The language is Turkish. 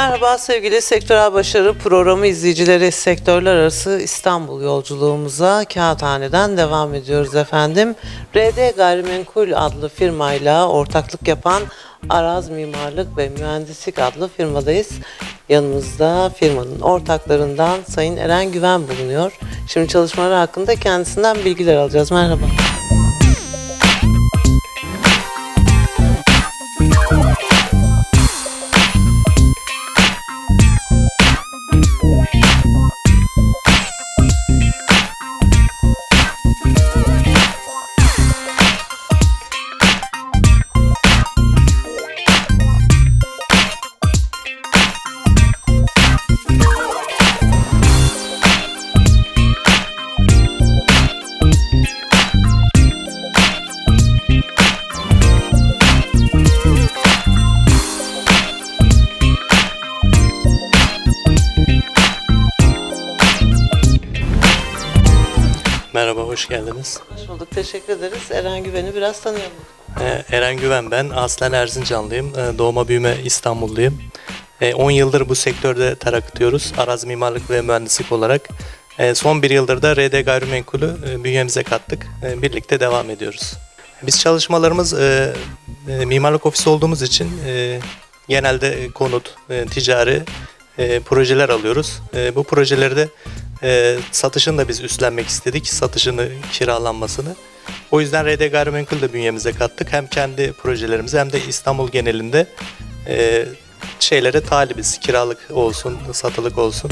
Merhaba sevgili Sektörel Başarı programı izleyicileri. Sektörler arası İstanbul yolculuğumuza Kağıthane'den devam ediyoruz efendim. RD Gayrimenkul adlı firmayla ortaklık yapan Araz Mimarlık ve Mühendislik adlı firmadayız. Yanımızda firmanın ortaklarından Sayın Eren Güven bulunuyor. Şimdi çalışmaları hakkında kendisinden bilgiler alacağız. Merhaba. Merhaba, hoş geldiniz. Hoş bulduk. Teşekkür ederiz. Eren Güven'i biraz tanıyalım. Ee, Eren Güven ben, aslen Erzincanlıyım. Ee, Doğma büyüme İstanbulluyum. Ee, 10 yıldır bu sektörde tarak atıyoruz. Arazi mimarlık ve mühendislik olarak. Ee, Son bir yıldır da RD Gayrimenkul'ü e, bünyemize kattık. Ee, Birlikte devam ediyoruz. Biz çalışmalarımız e, e, mimarlık ofisi olduğumuz için genelde konut, ticari projeler alıyoruz. Bu projeleri de e, satışını da biz üstlenmek istedik. Satışını, kiralanmasını. O yüzden RD Gayrimenkul de bünyemize kattık. Hem kendi projelerimizi hem de İstanbul genelinde e, şeylere talibiz. Kiralık olsun, satılık olsun.